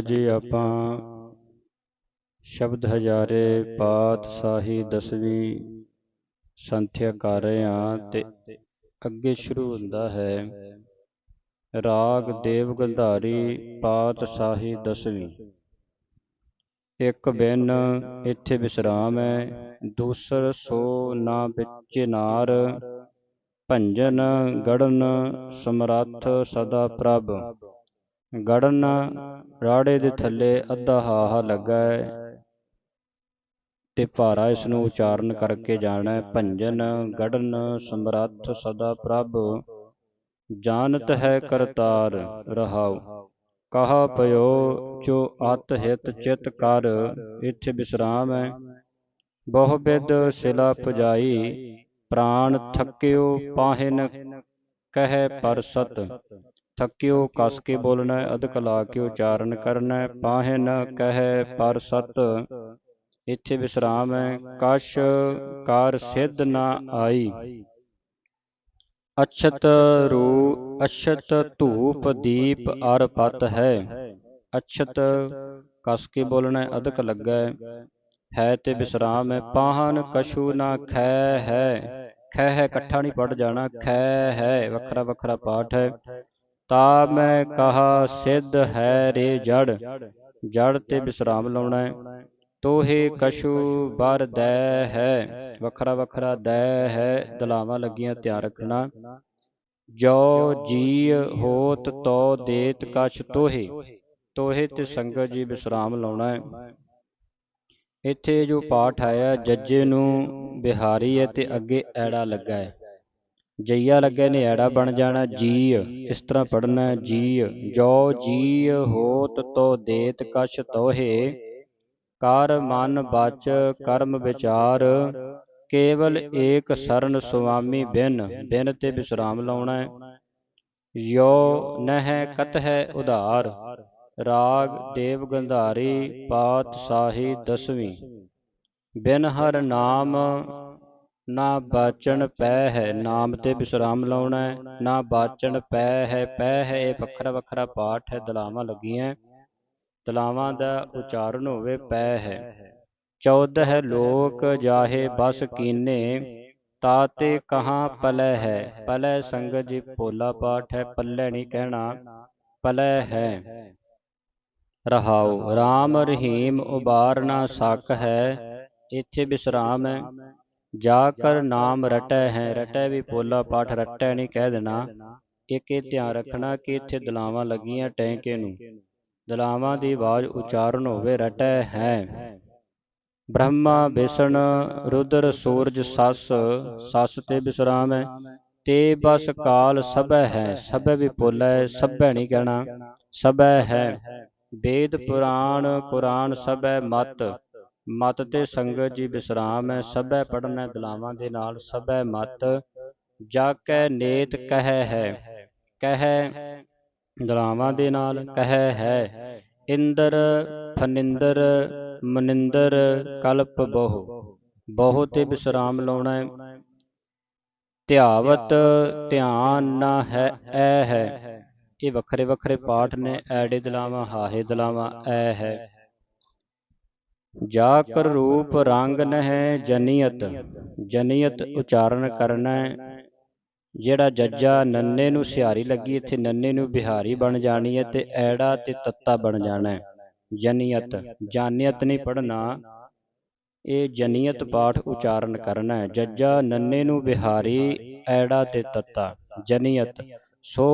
ਜੀ ਆਪਾਂ ਸ਼ਬਦ ਹਜ਼ਾਰੇ ਪਾਤਸ਼ਾਹੀ ਦਸਵੀਂ ਸੰਥਿਆ ਕਰ ਰਹੇ ਹਾਂ ਤੇ ਅੱਗੇ ਸ਼ੁਰੂ ਹੁੰਦਾ ਹੈ, ਰਾਗ ਦੇਵ ਗੰਧਾਰੀ ਪਾਤਸ਼ਾਹੀ ਦਸਵੀਂ। ਇੱਕ ਬਿਨ ਇੱਥੇ ਵਿਸਰਾਮ ਹੈ, ਦੂਸਰ ਸੋ ਨਾ ਵਿੱਚ ਨਾਰ, ਭੰਜਨ ਗੜਨ ਸਮਰੱਥ ਸਦਾ ਪ੍ਰਭ। ਗੜਨ ਰਾੜੇ ਦੇ ਥੱਲੇ ਅੱਧਾ ਹਾਹਾ ਲੱਗਾ ਹੈ ਤੇ ਭਾਰਾ ਇਸ ਨੂੰ ਉਚਾਰਨ ਕਰਕੇ ਜਾਣਾ ਹੈ, ਭੰਜਨ ਗੜਨ ਸਮਰੱਥ ਸਦਾ ਪ੍ਰਭ, ਜਾਣਤ ਹੈ ਕਰਤਾਰ ਰਹਾਉ। ਕਹਾ ਪਇਓ ਜੋ ਅਤ ਹਿਤ ਚਿਤ ਕਰ, ਇੱਥੇ ਵਿਸਰਾਮ ਹੈ। ਬਹੁ ਬਿਦ ਸਿਲਾ ਪੁਜਾਈ, ਪ੍ਰਾਣ ਥਕਿਓ ਪਾਹਿਨ ਕਹਿ ਪਰ ਸਤ ਥਕਿਓ ਕਸ ਕੇ ਬੋਲਣਾ ਹੈ ਅਧਿਕ ਲਾ ਕੇ ਉਚਾਰਨ ਕਰਨਾ ਹੈ ਪਾਹਿਨ ਕਹੈ ਪਰ ਸਤ। ਇੱਥੇ ਵਿਸਰਾਮ ਹੈ ਕਸ਼ ਕਾਰ ਸਿੱਧ ਨਾ ਆਈ। ਅਛਤ ਰੂ ਅਛਤ ਧੂਪ ਦੀਪ ਅਰ ਪਤ ਹੈ। ਅਛਤ ਕਸ ਕੇ ਬੋਲਣਾ ਹੈ ਅਧਿਕ ਲੱਗਾ। ਹੈ ਹੈ ਤੇ ਵਿਸਰਾਮ ਹੈ ਪਾਹਨ ਕਛੂ ਨਾ ਖੈ ਹੈ। ਖੈ ਹੈ ਇਕੱਠਾ ਨਹੀਂ ਪੜ ਜਾਣਾ ਖੈ ਹੈ ਵੱਖਰਾ ਵੱਖਰਾ ਪਾਠ ਹੈ। ਤਾ ਮੈਂ ਕਹਾ, ਸਿੱਧ ਹੈ ਰੇ ਜੜ। ਜੜ ਤੇ ਵਿਸਰਾਮ ਲਾਉਣਾ ਹੈ। ਤੋਹੇ ਕਸ਼ੂ ਬਰ ਦੈ ਹੈ। ਵੱਖਰਾ ਵੱਖਰਾ ਦੈ ਹੈ। ਦਲਾਵਾਂ ਲੱਗੀਆਂ ਧਿਆਨ ਰੱਖਣਾ। ਜੋ ਜੀ ਹੋਤ ਤੋ ਦੇਤ ਕਛ ਤੋਹੇ। ਤੋਹੇ ਤੇ ਸੰਗਤ ਜੀ ਵਿਸਰਾਮ ਲਾਉਣਾ ਹੈ। ਇੱਥੇ ਜੋ ਪਾਠ ਆਇਆ, ਜੱਜੇ ਨੂੰ ਬਿਹਾਰੀ ਹੈ ਤੇ ਅੱਗੇ ਐੜਾ ਲੱਗਾ ਹੈ। ਜਈਆ ਲੱਗੇ ਨੇ ਬਣ ਜਾਣਾ ਜੀ ਇਸ ਤਰ੍ਹਾਂ ਪੜਨਾ ਜੀ ਜੋ ਜੀ ਹੋਤ ਤੋ ਦੇਤ ਕਛ ਤੋਹੇ, ਕਰ ਮਨ ਬਚ ਕਰਮ ਵਿਚਾਰ, ਕੇਵਲ ਏਕ ਸਰਨ ਸੁਆਮੀ ਬਿਨ ਬਿਨ ਤੇ ਵਿਸਰਾਮ ਲਾਉਣਾ ਹੈ। ਯੋ ਨਹਿ ਕਤ ਹੈ ਉਧਾਰ, ਰਾਗ ਦੇਵ ਗੰਧਾਰੀ ਪਾਤਸ਼ਾਹੀ ਦਸਵੀਂ, ਬਿਨ ਹਰ ਨਾਮ ਨਾ ਬਾਚਣ ਪੈ ਹੈ ਨਾਮ ਤੇ ਵਿਸਰਾਮ ਲਾਉਣਾ ਹੈ, ਨਾ ਬਾਚਣ ਪੈ ਹੈ ਪੈ ਹੈ ਇਹ ਵੱਖਰਾ ਵੱਖਰਾ ਪਾਠ ਹੈ, ਦਲਾਵਾਂ ਲੱਗੀਆਂ ਦਲਾਵਾਂ ਦਾ ਉਚਾਰਨ ਹੋਵੇ, ਪੈ ਹੈ। 14 ਲੋਕ ਜਾਹੇ ਬਸ ਕੀਨੇ ਤਾਤੇ ਕਹਾਂ ਪਲੈ ਹੈ। ਪਲੈ ਸੰਗਤ ਜੀ ਭੋਲਾ ਪਾਠ ਹੈ, ਪੱਲੇ ਨਹੀਂ ਕਹਿਣਾ ਪਲੈ ਹੈ। ਰਹਾਉ RAM ਰਹੀਮ ਉਬਾਰ ਨਾ ਸਕ ਹੈ, ਇੱਥੇ ਵਿਸਰਾਮ ਹੈ। ਜਾ ਕਰ ਨਾਮ ਰਟੈ ਹੈ ਰਟੈ ਵੀ ਪੋਲਾ ਪਾਠ ਰਟੈ ਨਹੀਂ ਕਹਿ ਦੇਣਾ। ਇੱਕ ਇਹ ਧਿਆਨ ਰੱਖਣਾ ਕਿ ਇੱਥੇ ਦਲਾਵਾਂ ਲੱਗੀਆਂ ਟੈਂਕੇ ਨੂੰ। ਦਲਾਵਾਂ ਦੀ ਆਵਾਜ਼ ਉਚਾਰਨ ਹੋਵੇ ਰਟੈ ਹੈ। ਬ੍ਰਹਮਾ ਵਿਸ਼ਨ ਰੁਦਰ ਸੂਰਜ ਸਸ ਸਸ ਤੇ ਵਿਸਰਾਮ ਹੈ। ਤੇ ਬਸ ਕਾਲ ਸਭੈ ਹੈ ਸਭੈ ਵੀ ਪੋਲਾ ਸਭੈ ਨਹੀਂ ਕਹਿਣਾ। ਸਭੈ ਹੈ। ਵੇਦ ਪੁਰਾਣ ਕੁਰਾਨ ਸਭੈ ਮਤ। ਮਤ ਤੇ ਸੰਗਤ ਜੀ ਵਿਸਰਾਮ ਹੈ ਸਭੈ ਪੜਨਾ ਦਲਾਵਾਂ ਦੇ ਨਾਲ ਸਭੈ ਮਤ ਜਾ ਕੈ ਨੇਤ ਕਹਿ ਹੈ। ਕਹਿ। ਦਲਾਵਾਂ ਦੇ ਨਾਲ ਕਹਿ ਹੈ। ਇੰਦਰ ਫਨਿੰਦਰ ਮਨਿੰਦਰ ਕਲਪ ਬਹੁ। ਬਹੁ। ਤੇ ਵਿਸਰਾਮ ਲਾਉਣਾ। ਹੈ ਧਿਆਵਤ ਧਿਆਨ ਨਾ ਹੈ ਐ ਹੈ। ਇਹ ਵੱਖਰੇ ਵੱਖਰੇ ਪਾਠ ਨੇ ਐੜੇ ਦਲਾਵਾਂ ਹਾਹੇ ਦਲਾਵਾਂ ਐ ਹੈ। ਜਾ ਕਰ ਰੂਪ ਰੰਗ ਨਹਿ ਜਨੀਅਤ। ਜਨੀਅਤ। ਉਚਾਰਨ ਕਰਨਾ। ਜਿਹੜਾ ਜੱਜਾ ਨੰਨੇ ਨੂੰ ਸਿਹਾਰੀ ਲੱਗੀ ਇੱਥੇ ਨੰਨੇ ਨੂੰ ਬਿਹਾਰੀ ਬਣ ਜਾਣੀ ਹੈ ਤੇ ਐੜਾ ਤੇ ਤੱਤਾ ਬਣ ਜਾਣਾ। ਹੈ ਜਨੀਅਤ ਜਾਨੀਅਤ ਨਹੀਂ ਪੜਨਾ ਇਹ ਜਨੀਅਤ ਪਾਠ ਉਚਾਰਨ ਕਰਨਾ। ਹੈ ਜੱਜਾ ਨੰਨੇ ਨੂੰ ਬਿਹਾਰੀ ਐੜਾ ਤੇ ਤੱਤਾ। ਜਨੀਅਤ। ਸੋ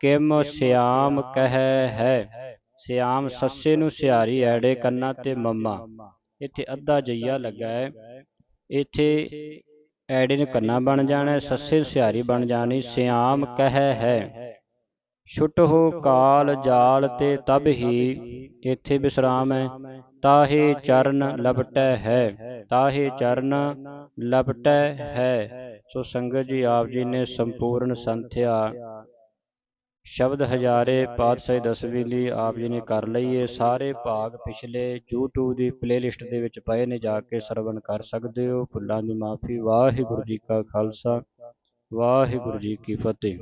ਕਿਮ ਸਿਆਮ ਕਹਿ ਹੈ। ਸਿਆਮ ਸੱਸੇ ਨੂੰ ਸਿਹਾਰੀ ਐੜੇ ਕੰਨਾ ਤੇ ਮੰਮਾ। ਇੱਥੇ ਅੱਧਾ ਜਈਆ ਲੱਗਾ ਹੈ। ਇੱਥੇ ਐੜੇ ਨੂੰ ਕੰਨਾ ਬਣ ਜਾਣਾ ਸੱਸੇ ਸਿਹਾਰੀ ਬਣ ਜਾਣੀ, ਸਿਆਮ ਕਹਿ ਹੈ। ਛੁੱਟ ਹੋ ਕਾਲ ਜਾਲ ਤੇ ਤਬ ਹੀ ਇੱਥੇ ਵਿਸਰਾਮ ਹੈ। ਤਾਹੇ ਚਰਨ ਲਪਟੈ ਹੈ, ਤਾਹੇ ਚਰਨ ਲਪਟੈ ਹੈ। ਸੋ ਸੰਗਤ ਜੀ ਆਪ ਜੀ ਨੇ ਸੰਪੂਰਨ ਸੰਥਿਆ ਸ਼ਬਦ ਹਜ਼ਾਰੇ ਪਾਤਸ਼ਾਹੀ ਦਸਵੀਂ ਲਈ ਆਪ ਜੀ ਨੇ ਕਰ ਲਈ ਇਹ ਸਾਰੇ ਭਾਗ ਪਿਛਲੇ YouTube ਦੀ ਪਲੇਲਿਸਟ ਦੇ ਵਿੱਚ ਪਏ ਨੇ, ਜਾ ਕੇ ਸਰਵਨ ਕਰ ਸਕਦੇ ਹੋ। ਭੁੱਲਾਂ ਦੀ ਮਾਫੀ। ਵਾਹਿਗੁਰੂ ਜੀ ਕਾ ਖਾਲਸਾ, ਵਾਹਿਗੁਰੂ ਜੀ ਕੀ ਫਤਿਹ।